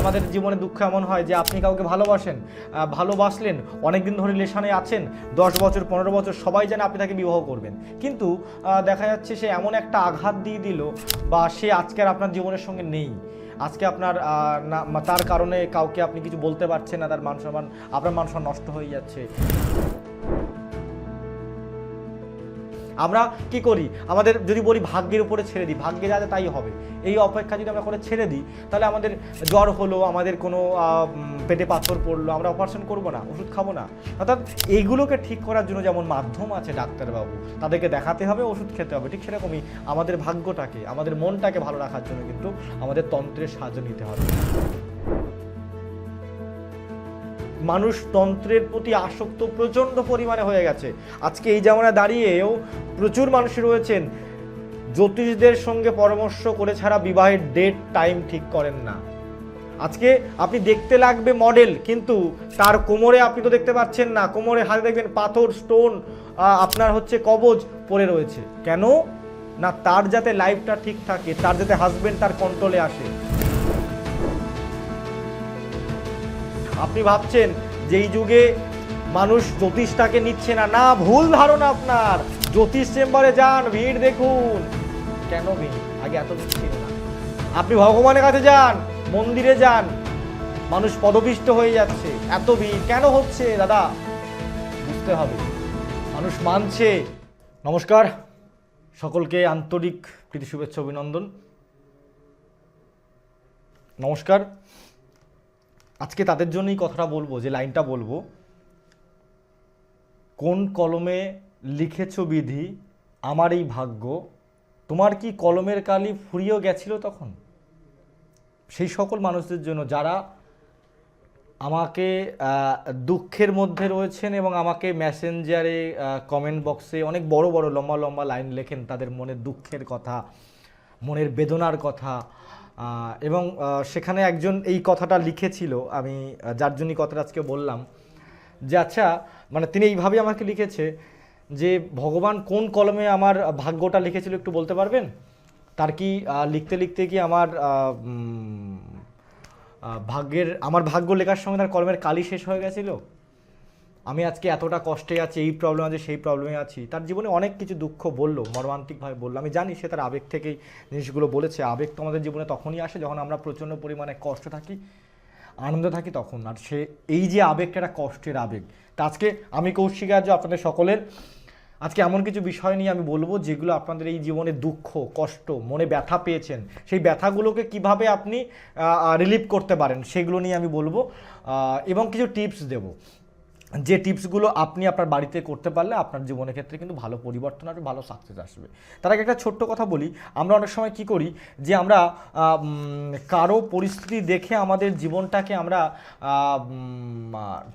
আমাদের জীবনে দুঃখ এমন হয় যে আপনি কাউকে ভালোবাসেন ভালোবাসলেন, অনেকদিন ধরে রিলেশনে আছেন, দশ বছর, পনেরো বছর, সবাই জানে আপনি তাকে বিবাহ করবেন। কিন্তু দেখা যাচ্ছে সে এমন একটা আঘাত দিয়ে দিল বা সে আজকে আর আপনার জীবনের সঙ্গে নেই। আজকে আপনার তার কারণে কাউকে আপনি কিছু বলতে পারছেন না, তার মান সম্মান, আপনার মান সম্মান নষ্ট হয়ে যাচ্ছে। আমরা কি করি? আমাদের যদি বলি ভাগ্যের উপরে ছেড়ে দিই, ভাগ্যে যাতে তাই হবে। এই অপেক্ষা যদি আমরা করে ছেড়ে দিই, তাহলে আমাদের জ্বর হলো, আমাদের কোনো পেটে পাথর পড়ল, আমরা অপারেশন করব না, ওষুধ খাব না। অর্থাৎ এইগুলোকে ঠিক করার জন্য যেমন মাধ্যম আছে ডাক্তারবাবু, তাদেরকে দেখাতে হবে, ওষুধ খেতে হবে। ঠিক সেরকমই আমাদের ভাগ্যটাকে, আমাদের মনটাকে ভালো রাখার জন্য কিন্তু আমাদের তন্ত্রের সাহায্য নিতে হবে। মানুষ তন্ত্রের প্রতি আসক্ত প্রচণ্ড পরিমাণে হয়ে গেছে। আজকে এই জামানা দাঁড়িয়েও প্রচুর মানুষ রয়েছেন। জ্যোতিষদের সঙ্গে পরামর্শ করে ছাড়া বিবাহের ডেট টাইম ঠিক করেন না। আজকে আপনি দেখতে লাগবে মডেল কিন্তু তার কোমরে আপনি তো দেখতে পাচ্ছেন না। কোমরে হাতে দেখবেন পাথর স্টোন আপনার হচ্ছে কবজ পড়ে রয়েছে। কেন? না, তার যাতে লাইফটা ঠিক থাকে, তার যাতে হাজবেন্ড তার কন্ট্রোলে আসে। আপনি ভাবছেন যে এই যুগে মানুষ জ্যোতিষটাকে নিচ্ছে না? না, ভুল ধারণা আপনার। জ্যোতিষ চেম্বারে যান, ভিড় দেখুন। কেন ভিড়? আগে এত ছিল না। আপনি ভগবানের কাছে যান, মন্দিরে যান, মানুষ পদপিষ্ট হয়ে যাচ্ছে। এত ভিড় কেন হচ্ছে, দাদা? বুঝতে হবে। মানুষ মানছে। নমস্কার। সকলকে আন্তরিক প্রীতি, শুভেচ্ছা, অভিনন্দন। নমস্কার। আজকে তাদের জন্যই কথাটা বলব, যে লাইনটা বলব। কোন কলমে লিখেছ বিধি? আমার এই ভাগ্য। তোমার কি কলমের কালি ফুরিয়েও গেছিল তখন? সেই সকল মানুষদের জন্য, যারা আমাকে দুঃখের মধ্যে রয়েছেন এবং আমাকে মেসেঞ্জারে কমেন্ট বক্সে অনেক বড় বড়, লম্বা লম্বা লাইন লেখেন, তাদের মনের দুঃখের কথা, মনের বেদনার কথা এবং সেখানে একজন এই কথাটা লিখেছিল, আমি যার জন্যই কথাটা আজকে বললাম, যে আচ্ছা মানে তিনি এইভাবে আমাকে লিখেছে যে, ভগবান কোন কলমে আমার ভাগ্যটা লিখেছিল একটু বলতে পারবেন? তার কি লিখতে লিখতে কি আমার ভাগ্যের, আমার ভাগ্য লেখার সঙ্গে তার কলমের কালি শেষ হয়ে গেছিল? আমি আজকে এতটা কষ্টে আছি, এই প্রবলেম আছে, সেই প্রবলেমে আছি। তার জীবনে অনেক কিছু দুঃখ বলল, মর্মান্তিকভাবে বলল। আমি জানি সে তার আবেগ থেকেই জিনিসগুলো বলেছে। আবেগ তো আমাদের জীবনে তখনই আসে যখন আমরা প্রচণ্ড পরিমাণে কষ্ট থাকি, আনন্দ থাকি তখন। আর সে, এই যে আবেগটা একটা কষ্টের আবেগ। তা আজকে আমি কৌশিক আজ আপনাদের সকলের আজকে এমন কিছু বিষয় নিয়ে আমি বলব যেগুলো আপনাদের এই জীবনে দুঃখ, কষ্ট, মনে ব্যথা পেয়েছেন। সেই ব্যথাগুলোকে কীভাবে আপনি রিলিভ করতে পারেন, সেগুলো নিয়ে আমি বলব। এবং কিছু টিপস দেবো। যে টিপসগুলো আপনি আপনার বাড়িতে করতে পারলে আপনার জীবনের ক্ষেত্রে কিন্তু ভালো পরিবর্তন আসবে, ভালো সাকসেস আসবে। তার আগে একটা ছোট্ট কথা বলি, আমরা অনেক সময় কি করি যে আমরা কারও পরিস্থিতি দেখে আমাদের জীবনটাকে আমরা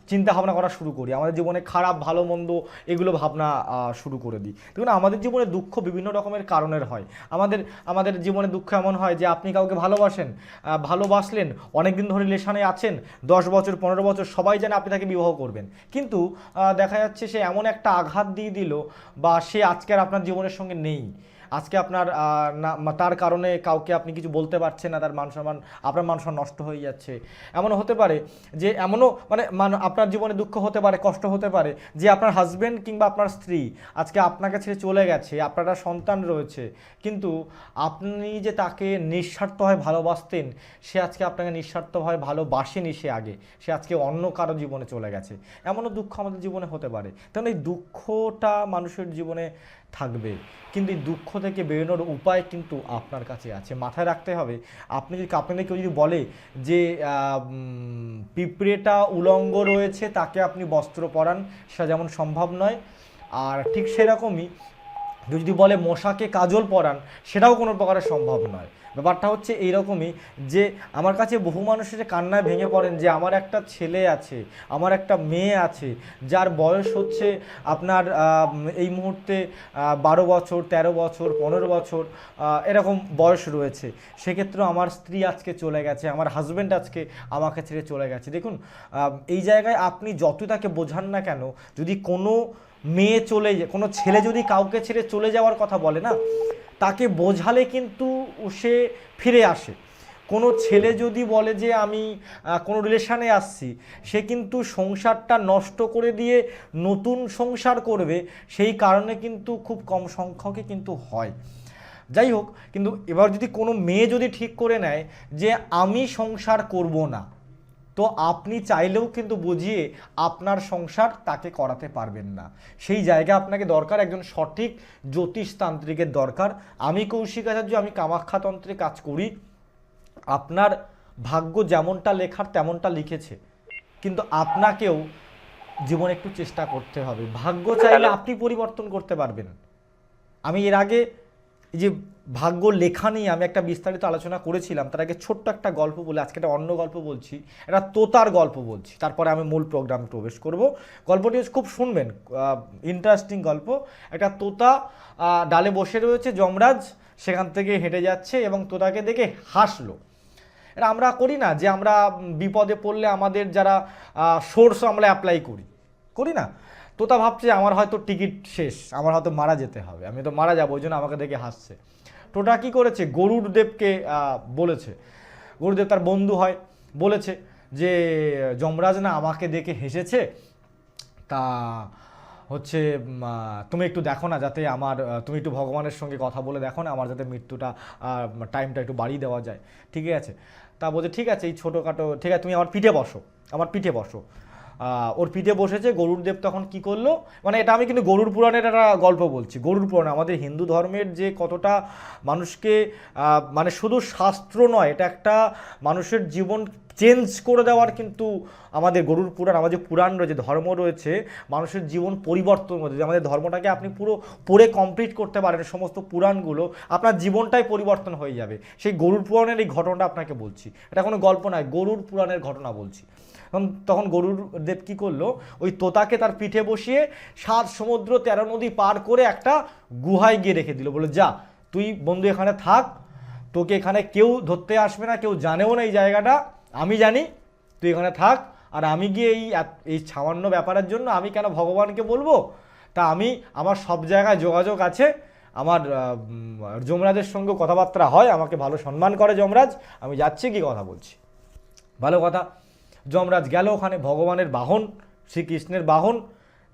চিন্তা ভাবনা করা শুরু করি। আমাদের জীবনে খারাপ, ভালো, মন্দ এগুলো ভাবনা শুরু করে দিই। দেখুন, আমাদের জীবনে দুঃখ বিভিন্ন রকমের কারণের হয়। আমাদের আমাদের জীবনে দুঃখ এমন হয় যে আপনি কাউকে ভালোবাসেন ভালোবাসলেন, অনেকদিন ধরে রিলেশনে আছেন, দশ বছর, পনেরো বছর সবাই জানে আপনি তাকে বিবাহ করবেন। কিন্তু দেখা যাচ্ছে সে এমন একটা আঘাত দিয়ে দিল বা সে আজকের আপনার জীবনের সঙ্গে নেই। আজকে আপনার না তার কারণে কাউকে আপনি কিছু বলতে পারছেন না, তার মান সম্মান আপনার মান সম্মান নষ্ট হয়ে যাচ্ছে। এমনও হতে পারে যে এমনও মানে আপনার জীবনে দুঃখ হতে পারে, কষ্ট হতে পারে, যে আপনার হাজব্যান্ড কিংবা আপনার স্ত্রী আজকে আপনাকে ছেড়ে চলে গেছে, আপনার সন্তান রয়েছে, কিন্তু আপনি যে তাকে নিঃস্বার্থভাবে ভালোবাসতেন, সে আজকে আপনাকে নিঃস্বার্থভাবে ভালোবাসেনি সে আগে, সে আজকে অন্য কারও জীবনে চলে গেছে। এমনও দুঃখ আমাদের জীবনে হতে পারে। কারণ এই দুঃখটা মানুষের জীবনে থাকবে। কিন্তু এই দুঃখ থেকে বেরোনোর উপায় কিন্তু আপনার কাছে আছে। মাথায় রাখতে হবে, আপনি যদি আপনাদের কেউ যদি বলে যে পিঁপড়েটা উলঙ্গ রয়েছে, তাকে আপনি বস্ত্র পরান, সেটা যেমন সম্ভব নয়। আর ঠিক সেরকমই যদি বলে মশাকে কাজল পরান, সেটাও কোনো প্রকারে সম্ভব নয়। ব্যাপারটা হচ্ছে এইরকমই যে আমার কাছে বহু মানুষ এসে কান্নায় ভেঙে পড়েন যে আমার একটা ছেলে আছে, আমার একটা মেয়ে আছে, যার বয়স হচ্ছে আপনার এই মুহূর্তে বারো বছর ১৩ বছর, পনেরো বছর এরকম বয়স রয়েছে। সেক্ষেত্রেও আমার স্ত্রী আজকে চলে গেছে, আমার হাজব্যান্ড আজকে আমাকে ছেড়ে চলে গেছে। দেখুন এই জায়গায় আপনি যতই তাকে বোঝান না কেন, যদি কোনো মেয়ে চলে, কোনো ছেলে যদি কাউকে ছেড়ে চলে যাওয়ার কথা বলে না তাকে বোঝালে কিন্তু সে ফিরে আসে। কোনো ছেলে যদি বলে যে আমি কোনো রিলেশানে আসছি, সে কিন্তু সংসারটা নষ্ট করে দিয়ে নতুন সংসার করবে, সেই কারণে কিন্তু খুব কম সংখ্যকে কিন্তু হয়। যাই হোক, কিন্তু এবার যদি কোনো মেয়ে যদি ঠিক করে নেয় যে আমি সংসার করব না তো আপনি চাইলেও কিন্তু বুঝিয়ে আপনার সংসার তাকে করাতে পারবেন না। সেই জায়গা আপনাকে দরকার একজন সঠিক জ্যোতিষতান্ত্রিকের দরকার। আমি কৌশিক আচার্য আমি কামাখ্যাতন্ত্রে কাজ করি। আপনার ভাগ্য যেমনটা লেখার তেমনটা লিখেছে। কিন্তু আপনাকেও জীবনে একটু চেষ্টা করতে হবে। ভাগ্য চাইলে আপনি পরিবর্তন করতে পারবেন। আমি এর আগে যে ভাগ্য লেখা নিয়ে আমি একটা বিস্তারিত আলোচনা করেছিলাম, তার আগে ছোট্ট একটা গল্প বলে, আজকে একটা অন্য গল্প বলছি, একটা তোতার গল্প বলছি, তারপরে আমি মূল প্রোগ্রামে প্রবেশ করব। গল্পটি খুব শুনবেন ইন্টারেস্টিং গল্প। একটা তোতা ডালে বসে রয়েছে যমরাজ, সেখান থেকে হেঁটে যাচ্ছে এবং তোতাকে দেখে হাসলো। এটা আমরা করি না যে আমরা বিপদে পড়লে আমাদের যারা সোর্স আমরা অ্যাপ্লাই করি। করি না? তোতা ভাবছে, আমার হয়তো টিকিট শেষ, আমার হয়তো মারা যেতে হবে, আমি তো মারা যাব, ওই জন্য আমাকে দেখে হাসছে। টোটা কি করেছে? গরুর দেবকে বলেছে। গরুদেব তার বন্ধু হয়, বলেছে যে, যমরাজ না আমাকে দেখে হেসেছে, তা হচ্ছে তুমি একটু দেখো না যাতে আমার তুমি একটু ভগবানের সঙ্গে কথা বলে দেখো না, আমার যাতে মৃত্যুটা টাইমটা একটু বাড়িয়ে দেওয়া যায়। ঠিক আছে। তা বলছে, ঠিক আছে, এই ছোটোখাটো, ঠিক আছে, তুমি আমার পিঠে বসো, আমার পিঠে বসো। ওর পিঠে বসেছে, গরুর দেব তখন কি করল? মানে এটা আমি কিন্তু গরুর পুরাণের একটা গল্প বলছি, গরুর পুরাণ। আমাদের হিন্দু ধর্মের যে কতটা মানুষকে মানে শুধু শাস্ত্র নয়, এটা একটা মানুষের জীবন চেঞ্জ করে দেওয়ার কিন্তু আমাদের গরুর পুরাণ, আমাদের পুরাণ রয়েছে, ধর্ম রয়েছে, মানুষের জীবন পরিবর্তন করতে আমাদের ধর্মটাকে আপনি পুরো পড়ে কমপ্লিট করতে পারেন সমস্ত পুরাণগুলো, আপনার জীবনটাই পরিবর্তন হয়ে যাবে। সেই গরুর পুরাণের এই ঘটনাটা আপনাকে বলছি। এটা কোনো গল্প নয়, গরুর পুরাণের ঘটনা বলছি। তখন তখন গরুর দেব কী করল? ওই তোতাকে তার পিঠে বসিয়ে সাত সমুদ্র তেরো নদী পার করে একটা গুহায় গিয়ে রেখে দিল। বলে যা, তুই বন্ধু এখানে থাক, তোকে এখানে কেউ ধরতে আসবে না, কেউ জানেও না এই জায়গাটা। আমি জানি, তুই এখানে থাক, আর আমি গিয়ে এই এই সামান্য ব্যাপারের জন্য আমি কেন ভগবানকে বলব? তা আমি, আমার সব জায়গায় যোগাযোগ আছে। আমার যমরাজের সঙ্গে কথাবার্তা হয়, আমাকে ভালো সম্মান করে যমরাজ। আমি যাচ্ছি কি কথা বলছি। ভালো কথা। যমরাজ গেল ওখানে, ভগবানের বাহন, শ্রীকৃষ্ণের বাহন,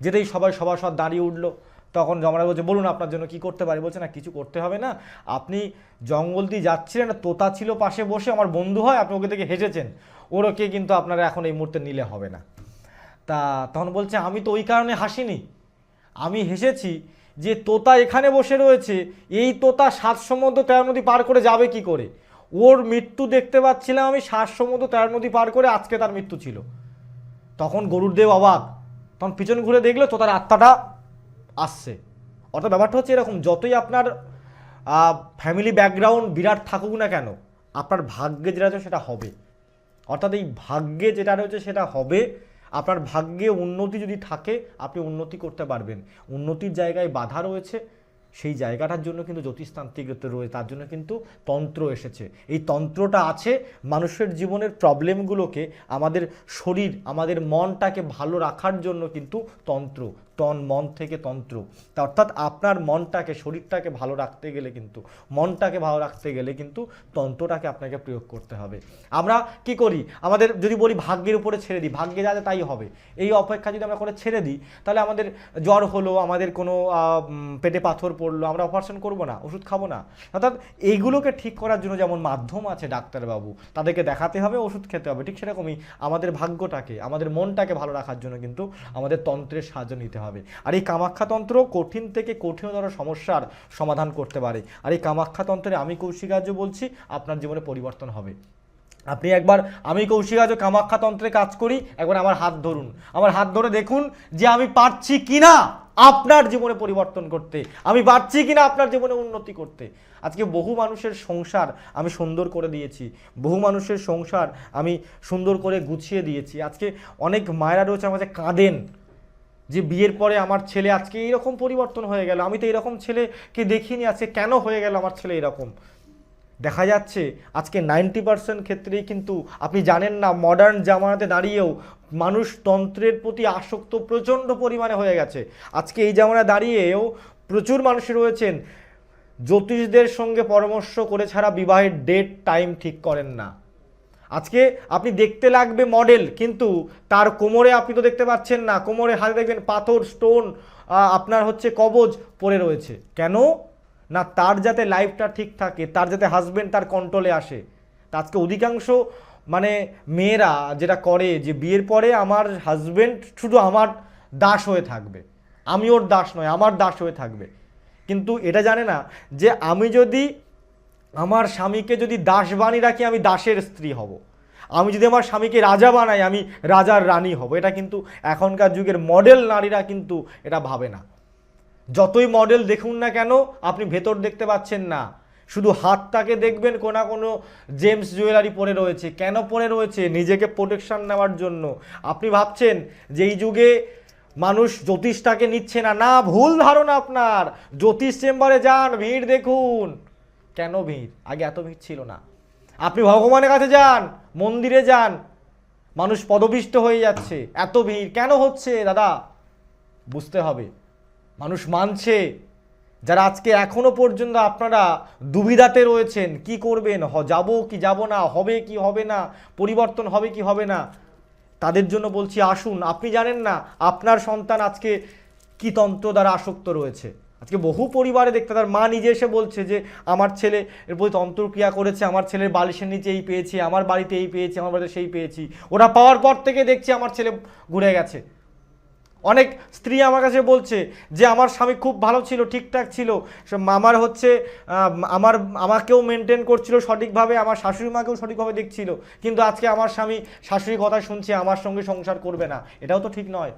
যেতেই সবাই সভাসদ দাঁড়িয়ে উঠল। তখন যমরাজ বলছে, বলুন, আপনার জন্য কি করতে পারি? বলছে, না, কিছু করতে হবে না। আপনি জঙ্গল দিয়ে যাচ্ছিলেন তোতা ছিল পাশে বসে, আমার বন্ধু হয়, আপনি ওকে দেখে হেসেছেন। ওরকে কিন্তু আপনারা এখন এই মুহূর্তে নিলে হবে না। তা তখন বলছে, আমি তো ওই কারণে হাসিনি। আমি হেসেছি যে তোতা এখানে বসে রয়েছে, এই তোতা সাত সমুদ্র তেরো নদী পার করে যাবে কি করে? ওর মৃত্যু দেখতে পাচ্ছিলাম আমি সাত সমুদ্র তেরো নদী পার করে আজকে তার মৃত্যু ছিল। তখন গরুর দেব অবাক, তখন পিছন ঘুরে দেখল তো তার আত্মাটা আসছে। অর্থাৎ ব্যাপারটা হচ্ছে এরকম, যতই আপনার ফ্যামিলি ব্যাকগ্রাউন্ড বিরাট থাকুক না কেন, আপনার ভাগ্যে যেটা আছে সেটা হবে। অর্থাৎ এই ভাগ্যে যেটা রয়েছে সেটা হবে। আপনার ভাগ্যে উন্নতি যদি থাকে, আপনি উন্নতি করতে পারবেন। উন্নতির জায়গায় বাধা রয়েছে। সেই জায়গাটার জন্য কিন্তু জ্যোতিষতান্ত্রিক রয়েছে, তার জন্য কিন্তু তন্ত্র এসেছে। এই তন্ত্রটা আছে মানুষের জীবনের প্রবলেমগুলোকে আমাদের শরীর, আমাদের মনটাকে ভালো রাখার জন্য কিন্তু তন্ত্র। তন, মন থেকে তন্ত্র। অর্থাৎ আপনার মনটাকে, শরীরটাকে ভালো রাখতে গেলে কিন্তু, মনটাকে ভালো রাখতে গেলে কিন্তু তন্ত্রটাকে আপনাকে প্রয়োগ করতে হবে। আমরা কি করি? আমাদের যদি বলি ভাগ্যের উপরে ছেড়ে দিই, ভাগ্যে যা যা তাই হবে। এই অপেক্ষা যদি আমরা করে ছেড়ে দিই, তাহলে আমাদের জ্বর হলো, আমাদের কোনো পেটে পাথর পড়ল, আমরা অপারেশন করব না, ওষুধ খাব না। অর্থাৎ এইগুলোকে ঠিক করার জন্য যেমন মাধ্যম আছে ডাক্তারবাবু, তাদেরকে দেখাতে হবে, ওষুধ খেতে হবে, ঠিক সেরকমই আমাদের ভাগ্যটাকে, আমাদের মনটাকে ভালো রাখার জন্য কিন্তু আমাদের তন্ত্রের সাহায্য নিতে হবে। আর এই কামাখ্যাতন্ত্র কঠিন থেকে কঠিনতর সমস্যার সমাধান করতে পারে। আর এই কামাখ্যাতন্ত্রে আমি কৌশিকার্য বলছি, আপনার জীবনে পরিবর্তন হবে। আপনি একবার আমি কৌশিকার্য কামাখ্যাতন্ত্রে কাজ করি, একবার আমার হাত ধরুন। আমার হাত ধরে দেখুন যে আমি পারছি কিনা আপনার জীবনে পরিবর্তন করতে। আমি পারছি কিনা আপনার জীবনে উন্নতি করতে। আজকে বহু মানুষের সংসার আমি সুন্দর করে দিয়েছি। বহু মানুষের সংসার আমি সুন্দর করে গুছিয়ে দিয়েছি। আজকে অনেক মায়েরা রয়েছে কাছে কাঁদেন। যে বিয়ের পরে আমার ছেলে আজকে এইরকম পরিবর্তন হয়ে গেল, আমি তো এরকম ছেলেকে দেখিনি, আজকে কেন হয়ে গেল আমার ছেলে এরকম? দেখা যাচ্ছে আজকে নাইনটি পার্সেন্ট ক্ষেত্রেই কিন্তু আপনি জানেন না মডার্ন জামানাতে দাঁড়িয়েও মানুষ তন্ত্রের প্রতি আসক্ত প্রচণ্ড পরিমাণে হয়ে গেছে। আজকে এই জামানায় দাঁড়িয়েও প্রচুর মানুষ রয়েছেন, জ্যোতিষদের সঙ্গে পরামর্শ করে ছাড়া বিবাহের ডেট টাইম ঠিক করেন না। আজকে আপনি দেখতে লাগবে মডেল কিন্তু তার কোমরে আপনি তো দেখতে পাচ্ছেন না। কোমরে হাতে দেখবেন পাথর স্টোন আপনার হচ্ছে কবজ পড়ে রয়েছে। কেন? না, তার যাতে লাইফটা ঠিক থাকে, তার যাতে হাজবেন্ড তার কন্ট্রোলে আসে। আজকে অধিকাংশ মানে মেয়েরা যেটা করে, যে বিয়ের পরে আমার হাজবেন্ড শুধু আমার দাস হয়ে থাকবে। আমি ওর দাস নয়, আমার দাস হয়ে থাকবে। কিন্তু এটা জানে না যে আমি যদি আমার স্বামীকে যদি দাস বানিয়ে রাখি, আমি দাসের স্ত্রী হব। আমি যদি আমার স্বামীকে রাজা বানাই, আমি রাজার রানী হব। এটা কিন্তু এখনকার যুগের মডেল নারীরা কিন্তু এটা ভাবে না। যতই মডেল দেখুন না কেন, আপনি ভেতর দেখতে পাচ্ছেন না। শুধু হাতটাকে দেখবেন কোনো কোনো জেমস জুয়েলারি পরে রয়েছে। কেন পরে রয়েছে? নিজেকে প্রোটেকশান নেওয়ার জন্য। আপনি ভাবছেন যে এই যুগে মানুষ জ্যোতিষটাকে নিচ্ছে না। না, ভুল ধারণা আপনার। জ্যোতিষ চেম্বারে যান, ভিড় দেখুন। কেন ভিড়? আগে এত ভিড় ছিল না। আপনি ভগবানের কাছে যান, মন্দিরে যান, মানুষ পদপিষ্ট হয়ে যাচ্ছে। এত ভিড় কেন হচ্ছে দাদা? বুঝতে হবে। মানুষ মানছে। যারা আজকে এখনও পর্যন্ত আপনারা দুবিধাতে রয়েছেন, কি করবেন? যাব কি যাব না? হবে কি হবে না? পরিবর্তন হবে কি হবে না? তাদের জন্য বলছি, আসুন, আপনি জানেন না, আপনার সন্তান আজকে কি তন্ত্র দ্বারা আসক্ত রয়েছে? আজকে বহু পরিবারে দেখতে তার মা নিজে এসে বলছে যে, আমার ছেলে এর প্রতি তন্ত্রক্রিয়া করেছে, আমার ছেলের বালিশের নিচে এই পেয়েছি, আমার বাড়িতে এই পেয়েছি, আমার বাড়িতে সেই পেয়েছি। ওরা পাওয়ার পর থেকে দেখছি আমার ছেলে ঘুরে গেছে। অনেক স্ত্রী আমার কাছে বলছে যে, আমার স্বামী খুব ভালো ছিল, ঠিকঠাক ছিল। আমার হচ্ছে আমার, আমাকেও মেনটেন করছিল সঠিকভাবে, আমার শাশুড়ি মাকেও সঠিকভাবে দেখছিল। কিন্তু আজকে আমার স্বামী শাশুড়ির কথা শুনছে, আমার সঙ্গে সংসার করবে না। এটাও তো ঠিক নয়।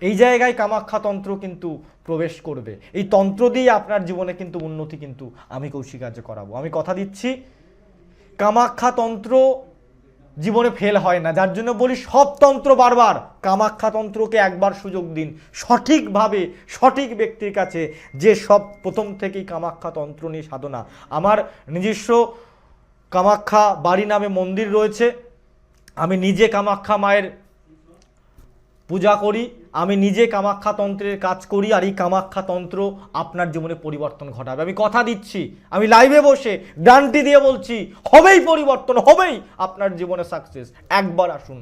এই জায়গায় কামাখ্যা তন্ত্র কিন্তু প্রবেশ করবে। এই তন্ত্র দিয়ে আপনার জীবনে কিন্তু উন্নতি কিন্তু আমি কৌশিকার্য করাবো। আমি কথা দিচ্ছি, কামাখ্যা তন্ত্র জীবনে ফেল হয় না। যার জন্য বলি সব তন্ত্র বারবার। কামাখ্যা তন্ত্রকে একবার সুযোগ দিন। সঠিকভাবে, সঠিক ব্যক্তির কাছে যে সব প্রথম থেকেই কামাখ্যা তন্ত্র নিয়ে সাধনা। আমার নিজস্ব কামাখ্যা বাড়ি নামে মন্দির রয়েছে। আমি নিজে কামাখ্যা মায়ের পূজা করি, আমি নিজে কামাখ্যা তন্ত্রের কাজ করি আর এই কামাখ্যা তন্ত্র আপনার জীবনে পরিবর্তন ঘটাবে। আমি কথা দিচ্ছি, আমি লাইভে বসে গ্যারান্টি দিয়ে বলছি, হবেই পরিবর্তন, হবেই আপনার জীবনে সাকসেস একবার আসুন।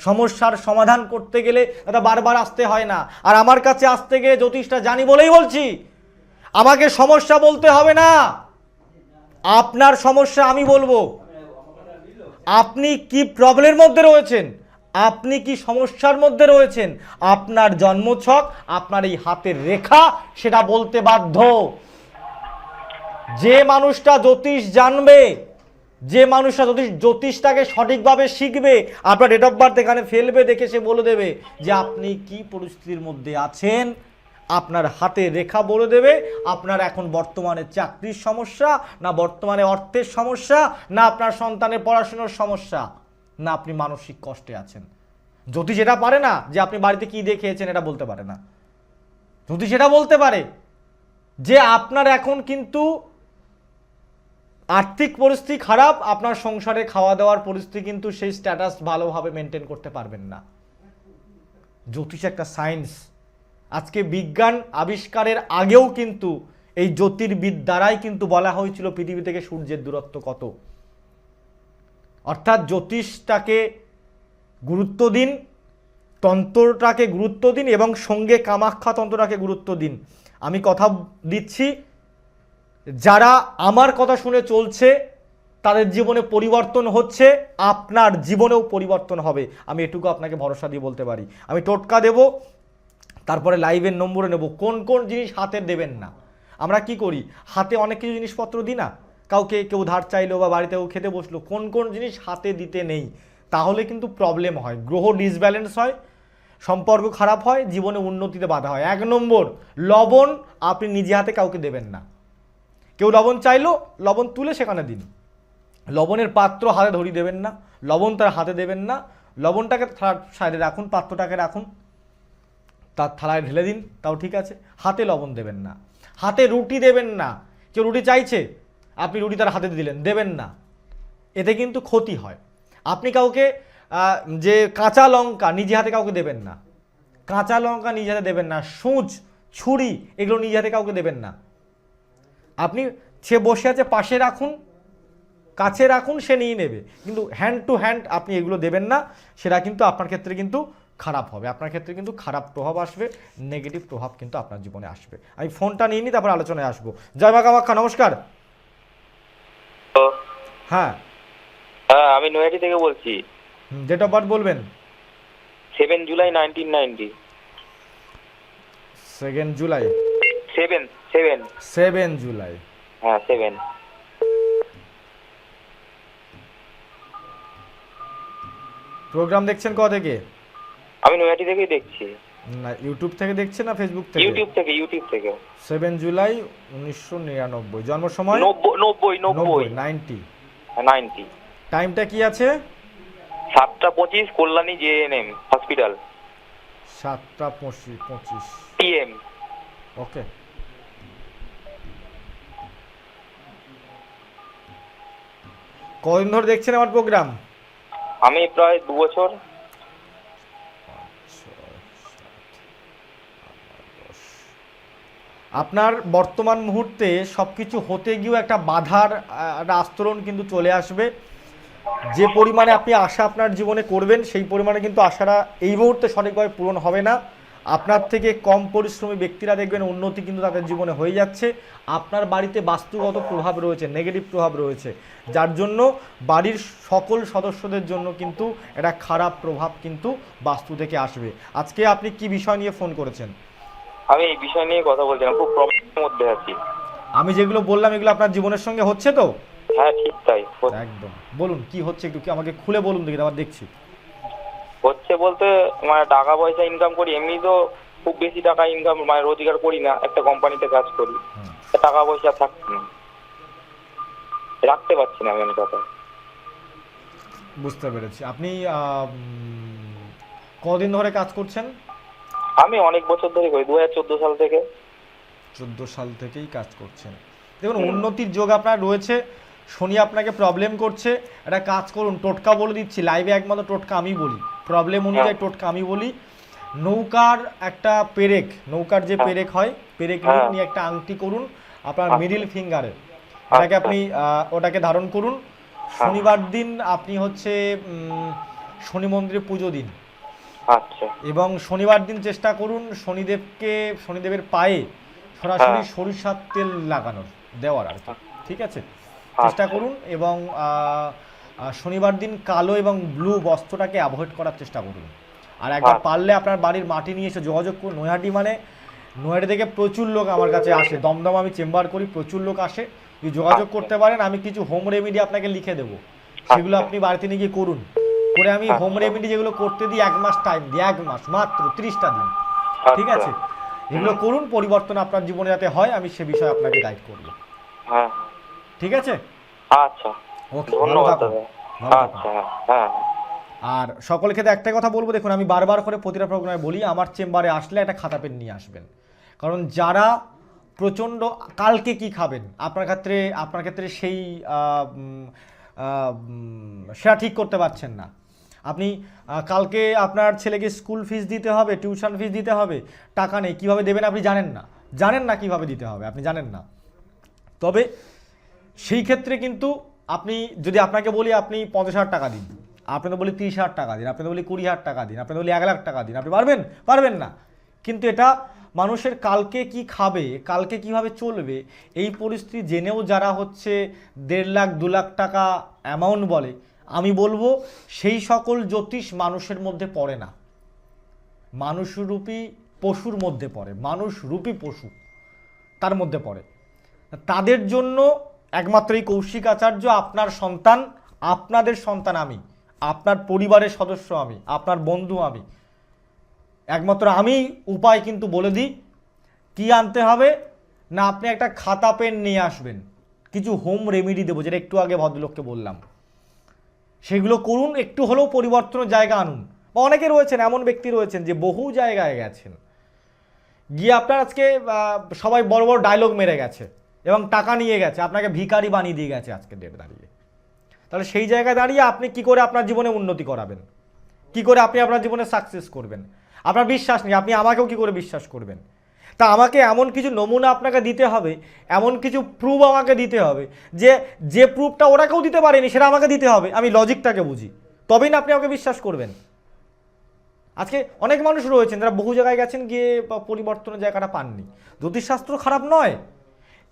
সমস্যার সমাধান করতে গেলে দাদা বারবার আসতে হয় না। আর আমার কাছে আসতে গিয়ে জ্যোতিষটা জানি বলেই বলছি, আমাকে সমস্যা বলতে হবে না। আপনার সমস্যা আমি বলব। আপনি কি প্রবলেমের মধ্যে রয়েছেন? আপনি কি সমস্যার মধ্যে রয়েছেন? আপনার জন্মছক, আপনার এই হাতের রেখা, সেটা বলতে বাধ্য। যে মানুষটা জ্যোতিষ জানবে, যে মানুষটা জ্যোতিষ, জ্যোতিষটাকে সঠিকভাবে শিখবে, আপনার ডেট অফ বার্থ এখানে ফেলবে, দেখে সে বলে দেবে যে আপনি কি পরিস্থিতির মধ্যে আছেন? আপনার হাতে রেখা বলে দেবে, আপনার এখন বর্তমানে চাকরির সমস্যা, না বর্তমানে অর্থের সমস্যা, না আপনার সন্তানের পড়াশোনার সমস্যা। না আপনি মানসিক কষ্টে আছেন। জ্যোতিষ যেটা পারে না, যে আপনি বাড়িতে কি দিয়ে খেয়েছেন এটা বলতে পারে না। জ্যোতিষ সেটা বলতে পারে, যে আপনার এখন কিন্তু আর্থিক পরিস্থিতি খারাপ, আপনার সংসারে খাওয়া দাওয়ার পরিস্থিতি কিন্তু সেই স্ট্যাটাস ভালোভাবে মেনটেন করতে পারবেন না। জ্যোতিষ একটা সায়েন্স আজকে বিজ্ঞান আবিষ্কারের আগেও কিন্তু এই জ্যোতির্বিদ দ্বারাই কিন্তু বলা হয়েছিল পৃথিবী থেকে সূর্যের দূরত্ব কত। অর্থাৎ জ্যোতিষটাকে গুরুত্ব দিন, তন্ত্রটাকে গুরুত্ব দিন এবং সঙ্গে কামাখ্যা তন্ত্রটাকে গুরুত্ব দিন। আমি কথা দিচ্ছি, যারা আমার কথা শুনে চলছে, তাদের জীবনে পরিবর্তন হচ্ছে, আপনার জীবনেও পরিবর্তন হবে। আমি এটুকু আপনাকে ভরসা দিয়ে বলতে পারি। আমি টোটকা দেব, তারপরে লাইভের নম্বরে নেব। কোন কোন জিনিস হাতে দেবেন না। আমরা কি করি? হাতে অনেক কিছু জিনিসপত্র দিই না? কাউকে কেউ ধার চাইলো বা বাড়িতে কেউ খেতে বসল, কোন কোন জিনিস হাতে দিতে নেই, তাহলে কিন্তু প্রবলেম হয়। গ্রহ ডিসব্যালেন্স হয়, সম্পর্ক খারাপ হয়, জীবনে উন্নতিতে বাধা হয়। এক নম্বর, লবণ আপনি নিজে হাতে কাউকে দেবেন না। কেউ লবণ চাইলো, লবণ তুলে সেখানে দিন। লবণের পাত্র হাতে ধরিয়ে দেবেন না, লবণ তার হাতে দেবেন না, লবণটাকে থালার সাইডে রাখুন, পাত্রটাকে রাখুন, তার থালায় ঢেলে দিন, তাও ঠিক আছে। হাতে লবণ দেবেন না। হাতে রুটি দেবেন না। কেউ রুটি চাইছে আপনি রুটি তার হাতে দিলেন, দেবেন না। এতে কিন্তু ক্ষতি হয়। আপনি কাউকে যে কাঁচা লঙ্কা নিজে হাতে কাউকে দেবেন না। কাঁচা লঙ্কা নিজে হাতে দেবেন না, সূচ, ছুরি এগুলো নিজে হাতে কাউকে দেবেন না। আপনি সে বসে আছে, পাশে রাখুন, কাছে রাখুন, সে নিয়ে নেবে। কিন্তু হ্যান্ড টু হ্যান্ড আপনি এগুলো দেবেন না, সেটা কিন্তু আপনার ক্ষেত্রে কিন্তু খারাপ হবে। আপনার ক্ষেত্রে কিন্তু খারাপ প্রভাব আসবে নেগেটিভ প্রভাব কিন্তু আপনার জীবনে আসবে। আমি ফোনটা নিয়ে নিই, তারপর আলোচনায় আসব। জয় মা কামাখ্যা নমস্কার। হ্যাঁ। হ্যাঁ আমি নৈহাটি থেকে বলছি। ডেট অফ বার্থ বলবেন। Seven July nineteen ninety. Second July. Seven seven. Seven July. হ্যাঁ সেভেন। প্রোগ্রাম দেখছেন কোথা থেকে আমি নৈহাটি থেকেই দেখছি। না ইউটিউব থেকে দেখছেন না ফেসবুক থেকে? ইউটিউব থেকে ইউটিউব থেকে। সেভেন জুলাই উনিশশো নিরানব্বই। জন্ম সময়? নব্বই নব্বই নব্বই। নাইনটি নাইনটি টাইমটা কি আছে? সাতটা পঁচিশ কল্যাণী জেএনএম হসপিটাল সাতটা পঁচিশ। পঁচিশ পিএম ওকে কদিন ধরে দেখছেন আমার প্রোগ্রাম আমি প্রায় দু বছর। আপনার বর্তমান মুহূর্তে সব কিছু হতে গিয়েও একটা বাধার আস্তরণ কিন্তু চলে আসবে। যে পরিমাণে আপনি আশা আপনার জীবনে করবেন, সেই পরিমাণে কিন্তু আশাটা এই মুহূর্তে সঠিকভাবে পূরণ হবে না। আপনার থেকে কম পরিশ্রমী ব্যক্তিরা দেখবেন উন্নতি কিন্তু তাদের জীবনে হয়ে যাচ্ছে। আপনার বাড়িতে বাস্তুগত প্রভাব রয়েছে নেগেটিভ প্রভাব রয়েছে। যার জন্য বাড়ির সকল সদস্যদের জন্য কিন্তু একটা খারাপ প্রভাব কিন্তু বাস্তু থেকে আসবে। আজকে আপনি কি বিষয় নিয়ে ফোন করেছেন? আমি এই বিষয় নিয়ে কথা বলছিলাম খুব প্রবলেমের মধ্যে আছি। আমি যেগুলো বললাম এগুলো আপনার জীবনের সঙ্গে হচ্ছে তো? হ্যাঁ ঠিক তাই। একদম। বলুন কি হচ্ছে একটু কি আমাকে খুলে বলুন দেখি আবার দেখছি। হচ্ছে বলতে মানে টাকা পয়সা ইনকাম করি এমনি তো খুব বেশি টাকা ইনকাম মানে রোজগার করি না একটা কোম্পানিতে কাজ করি। টাকা পয়সা থাকছে না রাখতে পারছি না মেন কথা। বুঝতে পেরেছি। আপনি কদিন ধরে কাজ করছেন? আমি অনেক বছর ধরে করি দু হাজার চোদ্দ সাল থেকে। চোদ্দ সাল থেকেই কাজ করছেন। দেখুন উন্নতির যোগ আপনার রয়েছে। শনি আপনাকে প্রবলেম করছে। একটা কাজ করুন টোটকা বলে দিচ্ছি। লাইভে একমাত্র টোটকা আমি বলি। প্রবলেম অনুযায়ী টোটকা আমি বলি। নৌকার একটা পেরেক নৌকার যে হ্যাঁ। পেরেক হয় পেরেক নিয়ে হ্যাঁ। একটা আংটি করুন আপনার। মিডিল ফিঙ্গারে ওটাকে আচ্ছা। আপনি ওটাকে ধারণ করুন। শনিবার দিন আপনি হচ্ছে উম, শনি মন্দিরে পুজো দিন। আচ্ছা এবং শনিবার দিন চেষ্টা করুন শনিদেবকে শনিদেবের পায়ে সরাসরি হ্যাঁ। সরিষার তেল লাগানোর দেওয়ার আর কি ঠিক আছে চেষ্টা আচ্ছা। করুন এবং শনিবার দিন কালো এবং ব্লু বস্ত্রটাকে অ্যাভয়েড করার চেষ্টা করুন আর একবার আচ্ছা। পারলে আপনার বাড়ির মাটি নিয়ে এসে যোগাযোগ করুন নৈহাটি মানে নৈহাটি থেকে প্রচুর লোক আমার কাছে আসে দমদম আমি চেম্বার করি প্রচুর লোক আসে যদি যোগাযোগ আচ্ছা। করতে পারেন আমি কিছু হোম রেমেডি আপনাকে লিখে দেবো সেগুলো আচ্ছা। আপনি বাড়িতে নিয়ে গিয়ে করুন করে আমি হোম আচ্ছা। রেমেডি যেগুলো করতে দিই এক মাস টাইম দিই এক মাস মাত্র ত্রিশটা দিন। ঠিক আচ্ছা। আছে? এগুলো করুন পরিবর্তন আপনার জীবনে যাতে হয় আমি সে বিষয়ে আপনাকে গাইড করব। হ্যাঁ ঠিক আছে? আচ্ছা। ওকে ভালো থাকুন। থাকুন। আচ্ছা হ্যাঁ হ্যাঁ আর সকলকে তো একটাই কথা বলব দেখুন আমি বারবার করে প্রতিটা প্রোগ্রামে বলি আমার চেম্বারে আসলে একটা খাতা পেন নিয়ে আসবেন। কারণ যারা প্রচণ্ড কালকে কি খাবেন আপনার ক্ষেত্রে আপনার ক্ষেত্রে সেই সেটা ঠিক করতে পারছেন না। আপনি কালকে আপনার ছেলেকে স্কুল ফিস দিতে হবে, টিউশন ফিস দিতে হবে, টাকা নেই, কীভাবে দেবেন আপনি জানেন না। জানেন না কীভাবে দিতে হবে, আপনি জানেন না। তবে সেই ক্ষেত্রে কিন্তু আপনি, যদি আপনাকে বলি আপনি পঞ্চাশ হাজার টাকা দিন, আপনি তো বলি তিরিশ হাজার টাকা দিন, আপনি তো বলি কুড়ি হাজার টাকা দিন, আপনি তো বলি এক লাখ টাকা দিন, আপনি পারবেন? পারবেন না। কিন্তু এটা মানুষের কালকে কি খাবে, কালকে কীভাবে চলবে, এই পরিস্থিতি জেনেও যারা হচ্ছে দেড় লাখ, দু লাখ টাকা অ্যামাউন্ট বলে আমি বলব সেই সকল জ্যোতিষ মানুষের মধ্যে পড়ে না। মানুষরূপী পশুর মধ্যে পড়ে মানুষরূপী পশু তার মধ্যে পড়ে। তাদের জন্য একমাত্র এই কৌশিক আচার্য আপনার সন্তান, আপনাদের সন্তান আমি, আপনার পরিবারের সদস্য আমি, আপনার বন্ধু আমি। একমাত্র আমি উপায় কিন্তু বলে দিই, কি আনতে হবে? না, আপনি একটা খাতা পেন নিয়ে আসবেন। কিছু হোম রেমেডি দেবো, যেটা একটু আগে ভদ্রলোককে বললাম। সেগুলো করুন, একটু হলেও পরিবর্তনের জায়গা আনুন। বা অনেকে রয়েছেন, এমন ব্যক্তি রয়েছেন যে বহু জায়গায় গেছেন। গিয়ে আপনার আজকে সবাই বড় বড় ডায়লগ মেরে গেছে এবং টাকা নিয়ে গেছে, আপনাকে ভিখারি বানিয়ে দিয়ে গেছে আজকে ডেট দাঁড়িয়ে। তাহলে সেই জায়গায় দাঁড়িয়ে আপনি কি করে আপনার জীবনে উন্নতি করাবেন? কি করে আপনি আপনার জীবনে সাকসেস করবেন? আপনার বিশ্বাস নেই, আপনি আমাকেও কি করে বিশ্বাস করবেন? তা আমাকে এমন কিছু নমুনা আপনাকে দিতে হবে, এমন কিছু প্রুফ আমাকে দিতে হবে যে যে প্রুফটা ওরা কেউ দিতে পারেনি সেটা আমাকে দিতে হবে, আমি লজিকটাকে বুঝি। তবেই না আপনি আমাকে বিশ্বাস করবেন। আজকে অনেক মানুষ রয়েছেন যারা বহু জায়গায় গেছেন গিয়ে পরিবর্তনের জায়গাটা পাননি। জ্যোতিষশাস্ত্র খারাপ নয়।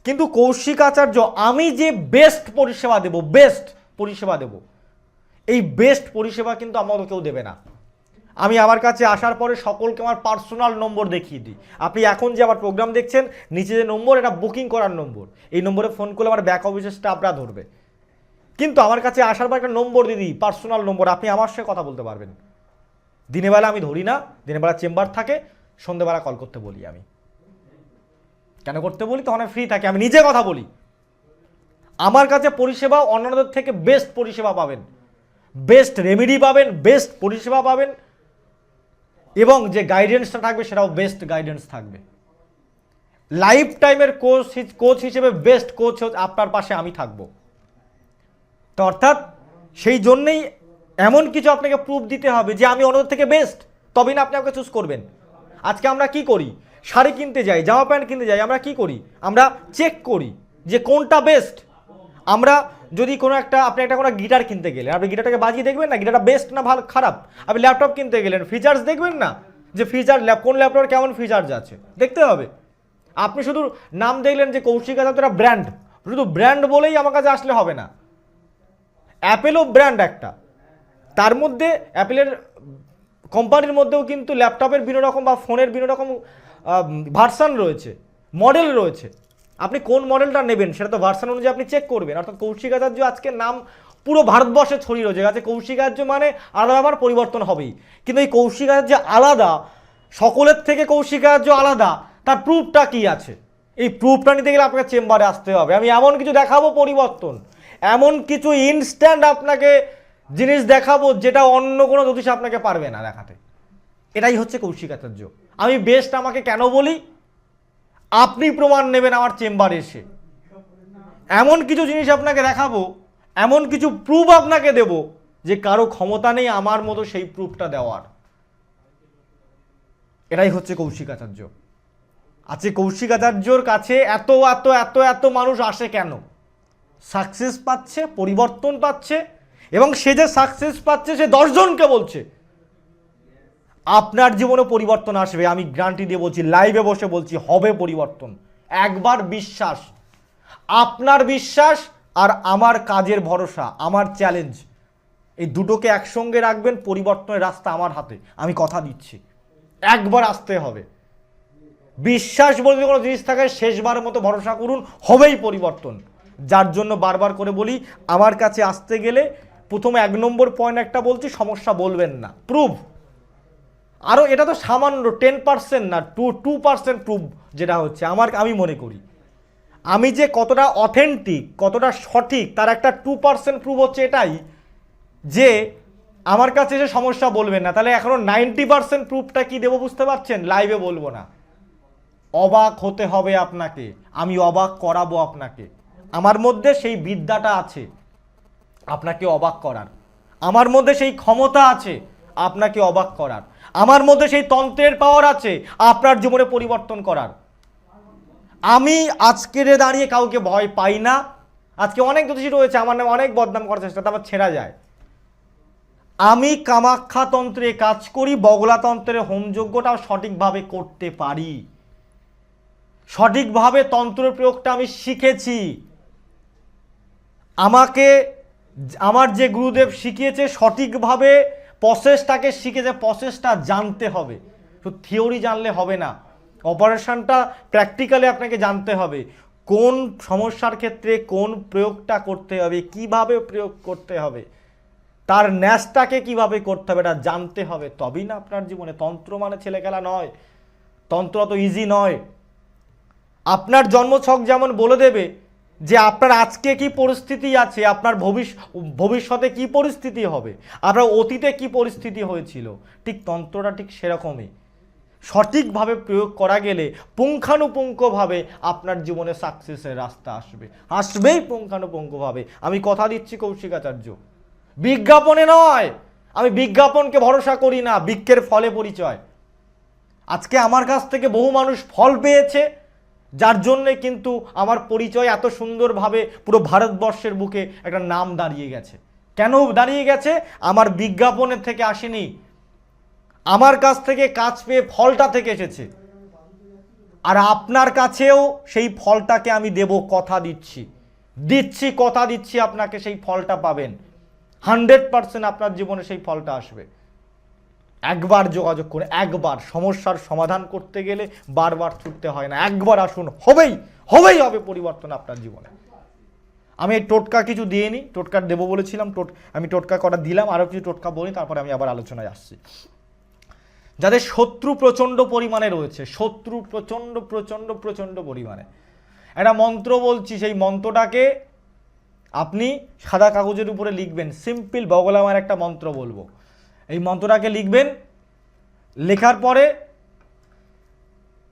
কিন্তু কৌশিক আচার্য, আমি যে বেস্ট পরিষেবা দেব বেস্ট পরিষেবা দেব, এই বেস্ট পরিষেবা কিন্তু আমাকে কেউ দেবে না। আমি আমার কাছে আসার পরে সকলকে আমার পার্সোনাল নম্বর দেখিয়ে দিই। আপনি এখন যে আমার প্রোগ্রাম দেখছেন, নিচে যে নম্বর, এটা বুকিং করার নম্বর। এই নম্বরে ফোন করলে আমার ব্যাক অফিসের স্টাফরা ধরবে। কিন্তু আমার কাছে আসার পর একটা নম্বর দিয়ে দিই পার্সোনাল নম্বর। আপনি আমার সঙ্গে কথা বলতে পারবেন। দিনের বেলা আমি ধরি না, দিনের বেলা চেম্বার থাকে, সন্ধ্যেবেলা কল করতে বলি আমি। কেন করতে বলি? তখন ফ্রি থাকে, আমি নিজে কথা বলি। আমার কাছে পরিষেবা অন্যান্যদের থেকে বেস্ট পরিষেবা পাবেন। বেস্ট রেমেডি পাবেন বেস্ট পরিষেবা পাবেন। এবং যে গাইডেন্সটা থাকবে সেটাও বেস্ট গাইডেন্স থাকবে। লাইফ টাইমের কোচ কোচ হিসেবে বেস্ট কোচ আপনার পাশে আমি থাকব। তো অর্থাৎ সেই জন্যেই এমন কিছু আপনাকে প্রুফ দিতে হবে যে আমি অন্যদের থেকে বেস্ট তবেই না আপনি আমাকে চুজ করবেন। আজকে আমরা কি করি? শাড়ি কিনতে যাই, জামা প্যান্ট কিনতে যাই, আমরা কি করি? আমরা চেক করি যে কোনটা বেস্ট আমরা যদি কোনো একটা, আপনি একটা কোনো গিটার কিনতে গেলেন, আপনি গিটারটাকে বাজিয়ে দেখবেন না গিটারটা বেস্ট না ভালো, খারাপ? আপনি ল্যাপটপ কিনতে গেলেন ফিচার্স দেখবেন না? যে ফিচার কোন ল্যাপটপের কেমন ফিচার্স আছে? দেখতে হবে। আপনি শুধু নাম দেখলেন যে কৌশিক আজাদ একটা ব্র্যান্ড শুধু ব্র্যান্ড বলেই আমার কাছে আসলে হবে না। অ্যাপেলও ব্র্যান্ড একটা। তার মধ্যে অ্যাপেলের কোম্পানির মধ্যেও কিন্তু ল্যাপটপের বিভিন্ন রকম বা ফোনের বিভিন্ন রকম ভার্সান রয়েছে মডেল রয়েছে। আপনি কোন মডেলটা নেবেন সেটা তো ভার্সান অনুযায়ী আপনি চেক করবেন। অর্থাৎ কৌশিক আচার্য আজকে নাম পুরো ভারতবর্ষে ছড়িয়ে রয়েছে। আছে কৌশিক আচার্য মানে আলাদা আবার পরিবর্তন হবেই। কিন্তু এই কৌশিক আচার্য আলাদা, সকলের থেকে কৌশিক আচার্য আলাদা, তার প্রুফটা কি আছে? এই প্রুফটা নিতে গেলে আপনাকে চেম্বারে আসতে হবে। আমি এমন কিছু দেখাবো পরিবর্তন। এমন কিছু ইনস্ট্যান্ট আপনাকে জিনিস দেখাবো যেটা অন্য কোনো জ্যোতিষ আপনাকে পারবে না দেখাতে। এটাই হচ্ছে কৌশিক আচার্য। আমি বেস্ট আমাকে কেন বলি? আপনি প্রমাণ নেবেন আমার চেম্বারে এসে। এমন কিছু জিনিস আপনাকে দেখাবো, এমন কিছু প্রুফ আপনাকে দেব যে কারও ক্ষমতা নেই আমার মতো সেই প্রুফটা দেওয়ার। এটাই হচ্ছে কৌশিক আচার্য। আজকে কৌশিক আচার্যর কাছে এত এত এত এত মানুষ আসে কেন? সাকসেস পাচ্ছে, পরিবর্তন পাচ্ছে, এবং সে যে সাকসেস পাচ্ছে, সে দশজনকে বলছে। আপনার জীবনে পরিবর্তন আসবে, আমি গ্যারান্টি দিয়ে বলছি লাইভে বসে বলছি, হবে পরিবর্তন। একবার বিশ্বাস, আপনার বিশ্বাস আর আমার কাজের ভরসা, আমার চ্যালেঞ্জ এই দুটোকে একসঙ্গে রাখবেন, পরিবর্তনের রাস্তা আমার হাতে, আমি কথা দিচ্ছি। একবার আসতে হবে। বিশ্বাস বলে যদি কোনো জিনিস থাকে, শেষবারের মতো ভরসা করুন, হবেই পরিবর্তন। যার জন্য বারবার করে বলি, আমার কাছে আসতে গেলে প্রথমে এক নম্বর পয়েন্ট একটা বলছি, সমস্যা বলবেন না। প্রুভ আরও এটা তো সামান্য টেন পার্সেন্ট না টু টু পার্সেন্ট প্রুভ যেটা হচ্ছে, আমার, আমি মনে করি। আমি যে কতটা অথেন্টিক কতটা সঠিক, তার একটা টু পার্সেন্ট প্রুভ হচ্ছে এটাই যে আমার কাছে এসে সমস্যা বলবেন না। তাহলে এখনও নাইনটি পার্সেন্ট প্রুফটা কি দেবো বুঝতে পারছেন? লাইভে বলব না। অবাক হতে হবে আপনাকে। আমি অবাক করাবো আপনাকে। আমার মধ্যে সেই বিদ্যাটা আছে। আপনাকে অবাক করার। আমার মধ্যে সেই ক্ষমতা আছে। আপনাকে অবাক করার। আমার মধ্যে সেই তন্ত্রের পাওয়ার আছে, আপনার জীবনে পরিবর্তন করার। আমি আজকের দাঁড়িয়ে কাউকে ভয় পাই না। আজকে অনেক জ্যোতিষী রয়েছে, আমার নামে অনেক বদনাম করার চেষ্টা আমার ছেঁড়া যায়। আমি কামাখ্যা তন্ত্রে কাজ করি, বগলাতন্ত্রের হোমযজ্ঞটাও সঠিকভাবে করতে পারি। সঠিকভাবে তন্ত্র প্রয়োগটা আমি শিখেছি। আমাকে, আমার যে গুরুদেব শিখিয়েছে, সঠিকভাবে প্রসেসটাকে শিখেছে প্রসেসটা জানতে হবে। তো থিওরি জানলে হবে না। অপারেশনটা প্র্যাকটিক্যালি আপনাকে জানতে হবে। কোন সমস্যার ক্ষেত্রে কোন প্রয়োগটা করতে হবে, কীভাবে প্রয়োগ করতে হবে, তার ন্যাসটাকে কীভাবে করতে হবে, এটা জানতে হবে। তবেই না আপনার জীবনে তন্ত্র মানে ছেলে খেলা নয়। তন্ত্র অত ইজি নয়। আপনার জন্মছক যেমন বলে দেবে যে আপনার আজকে কি পরিস্থিতি আছে, আপনার ভবিষ্য ভবিষ্যতে কি পরিস্থিতি হবে, আপনার অতীতে কি পরিস্থিতি হয়েছিল, ঠিক তন্ত্রটা ঠিক সেরকমই। সঠিকভাবে প্রয়োগ করা গেলে পুঙ্খানুপুঙ্খভাবে আপনার জীবনে সাকসেসের রাস্তা আসবে। আসবেই পুঙ্খানুপুঙ্খভাবে। আমি কথা দিচ্ছি কৌশিক আচার্য বিজ্ঞাপনে নয়! আমি বিজ্ঞাপনকে ভরসা করি না, বৃক্ষের ফলে পরিচয়। আজকে আমার কাছ থেকে বহু মানুষ ফল পেয়েছে। যার জন্যে কিন্তু আমার পরিচয় এত সুন্দরভাবে পুরো ভারতবর্ষের বুকে একটা নাম দাঁড়িয়ে গেছে। কেন দাঁড়িয়ে গেছে? আমার বিজ্ঞাপনের থেকে আসেনি। আমার কাছ থেকে কাজ পেয়ে ফলটা থেকে এসেছে। আর আপনার কাছেও সেই ফলটাকে আমি দেব, কথা দিচ্ছি। দিচ্ছি, কথা দিচ্ছি, আপনাকে সেই ফলটা পাবেন। হান্ড্রেড পার্সেন্ট আপনার জীবনে সেই ফলটা আসবে। একবার যোগাযোগ করে একবার। সমস্যার সমাধান করতে গেলে বারবার ছুটতে হয় না। একবার আসুন, হবেই হবেই হবে পরিবর্তন আপনার জীবনে। আমি এই টোটকা কিছু দিইনি, টোটকা দেবো বলেছিলাম, টোট আমি টোটকা কটা দিলাম আরও কিছু টোটকা বলি, তারপরে আমি আবার আলোচনায় আসছি। যাদের শত্রু প্রচণ্ড পরিমাণে রয়েছে, শত্রু প্রচণ্ড প্রচণ্ড প্রচণ্ড পরিমাণে। একটা মন্ত্র বলছি, সেই মন্ত্রটাকে আপনি সাদা কাগজের উপরে লিখবেন। সিম্পল বগলামার একটা মন্ত্র বলব। এই মন্ত্রটাকে লিখবেন। লেখার পরে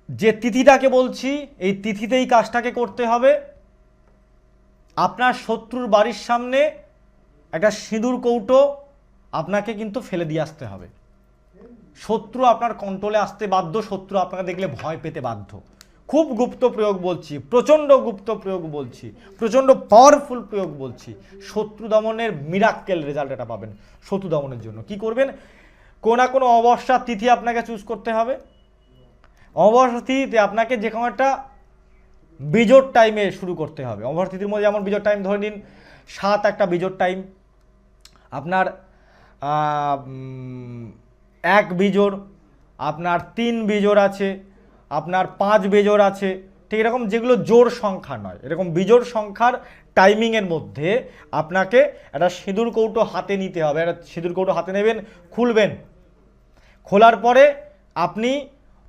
যে তিথিটাকে বলছি, এই তিথিতেই কাজটাকে করতে হবে। আপনার শত্রুর বাড়ির সামনে একটা সিঁদুর কৌটো আপনাকে কিন্তু ফেলে দিয়ে আসতে হবে। শত্রু আপনার কন্ট্রোলে আসতে বাধ্য, শত্রু আপনাকে দেখলে ভয় পেতে বাধ্য। খুব গুপ্ত প্রয়োগ বলছি, প্রচণ্ড গুপ্ত প্রয়োগ বলছি, প্রচণ্ড পাওয়ারফুল প্রয়োগ বলছি। শত্রু দমনের মিরাক্কেল রেজাল্ট এটা পাবেন শত্রু দমনের জন্য। কি করবেন? কোনো না কোনো অবস্যার তিথি আপনাকে চুজ করতে হবে। অমাবস্যা তিথিতে আপনাকে যে কোনো একটা বিজোর টাইমে শুরু করতে হবে। অমাবস্যা তিথির মধ্যে যেমন বিজোর টাইম ধরে নিন, সাত একটা বিজোর টাইম আপনার এক বিজোড়, আপনার তিন বিজোড় আছে আপনার পাঁচ বিজোড় আছে। ঠিক এরকম যেগুলো জোর সংখ্যা নয়। এরকম বিজোড় সংখ্যার টাইমিংয়ের মধ্যে আপনাকে একটা সিঁদুর কৌটো হাতে নিতে হবে। একটা সিঁদুর কৌটো হাতে নেবেন, খুলবেন। খোলার পরে আপনি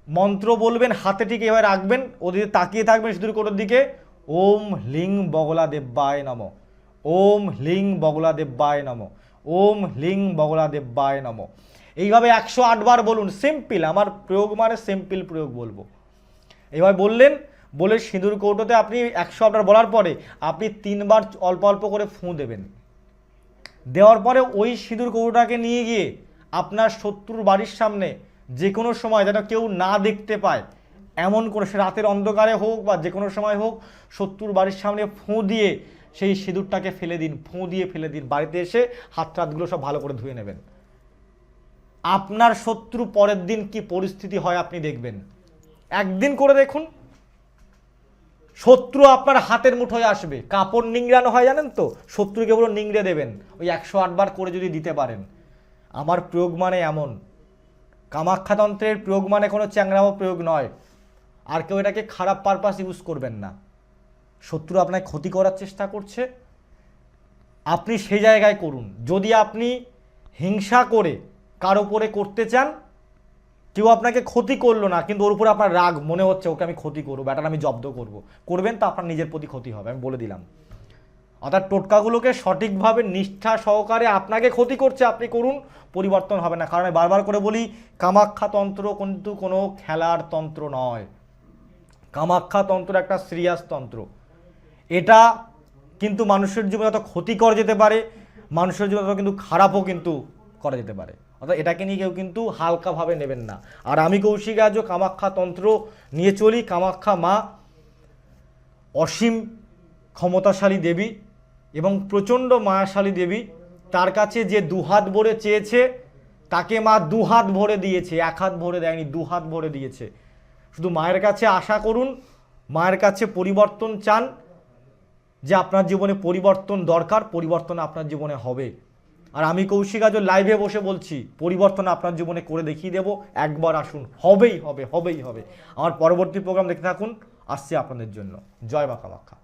মন্ত্র বলবেন, হাতে ঠিক এবার রাখবেন ওদিকে তাকিয়ে থাকবেন সিঁদুর কৌটোর দিকে। ওম হ্লিং বগলা দেব্যায় নম। ওম হ্লিং বগলা দেব্যায় নম। ওম হ্লিং বগলা দেব্যায় নম। এইভাবে একশো আটবার বলুন সিম্পল আমার প্রয়োগ মানে সিম্পল প্রয়োগ বলব। এবার বললেন, বলে সিঁদুর কৌটোতে আপনি একশো আটবার বলার পরে আপনি তিনবার অল্প অল্প করে ফুঁ দেবেন। দেওয়ার পরে ওই সিঁদুর কৌটোটাকে নিয়ে গিয়ে আপনার শত্রুর বাড়ির সামনে যে কোনো সময় যেন কেউ না দেখতে পায়, এমন করে সে রাতের অন্ধকারে হোক বা যে কোনো সময় হোক শত্রুর বাড়ির সামনে ফুঁ দিয়ে সেই সিঁদুরটাকে ফেলে দিন, ফুঁ দিয়ে ফেলে দিন। বাড়িতে এসে হাত টাতগুলো সব ভালো করে ধুয়ে নেবেন। আপনার শত্রু পরের দিন কি পরিস্থিতি হয় আপনি দেখবেন। একদিন করে দেখুন, শত্রু আপনার হাতের মুঠোয় আসবে। কাপড় নিংড়ানো হয় জানেন তো? শত্রুকে বলো নিংড়ে দেবেন। ওই একশো আটবার করে যদি দিতে পারেন। আমার প্রয়োগ মানে এমন। কামাখ্যাতন্ত্রের প্রয়োগ মানে কোনো চ্যাংরামো প্রয়োগ নয়। আর কেউ এটাকে খারাপ পারপাস ইউজ করবেন না। শত্রু আপনাকে ক্ষতি করার চেষ্টা করছে। আপনি সেই জায়গায় করুন। যদি আপনি হিংসা করে কার উপরে করতে চান? কেউ আপনাকে ক্ষতি করল না, কিন্তু ওর উপরে আপনার রাগ, মনে হচ্ছে ওকে আমি ক্ষতি করব, ব্যাটার আমি জব্দ করব। করবেন তো আপনার নিজের প্রতি ক্ষতি হবে, আমি বলে দিলাম। অর্থাৎ টোটকাগুলোকে সঠিকভাবে নিষ্ঠা সহকারে আপনাকে ক্ষতি করছে, আপনি করুন, পরিবর্তন হবে না। কারণ আমি বারবার করে বলি, কামাখ্যা তন্ত্র কিন্তু কোনো খেলার তন্ত্র নয়। কামাখ্যা তন্ত্র একটা সিরিয়াস তন্ত্র। এটা কিন্তু মানুষের জীবনে যত ক্ষতিকর যেতে পারে, মানুষের জীবনে কিন্তু খারাপও কিন্তু করা যেতে পারে। অর্থাৎ এটাকে নিয়ে কেউ কিন্তু হালকাভাবে নেবেন না। আর আমি কৌশিক আজও কামাখ্যা তন্ত্র নিয়ে চলি। কামাখ্যা মা অসীম ক্ষমতাশালী দেবী এবং প্রচণ্ড মায়াশালী দেবী। তার কাছে যে দুহাত ভরে চেয়েছে, তাকে মা দুহাত ভরে দিয়েছে। এক হাত ভরে দেয়নি, দুহাত ভরে দিয়েছে। শুধু মায়ের কাছে আশা করুন, মায়ের কাছে পরিবর্তন চান যে আপনার জীবনে পরিবর্তন দরকার, পরিবর্তন আপনার জীবনে হবে। আর আমি কৌশিক আজও লাইভে বসে বলছি, পরিবর্তন আপনার জীবনে করে দেখিয়ে দেব, একবার আসুন, হবেই হবে হবেই হবে। আমার পরবর্তী প্রোগ্রাম দেখতে থাকুন, আসছে আপনাদের জন্য। জয় মা কামাখ্যা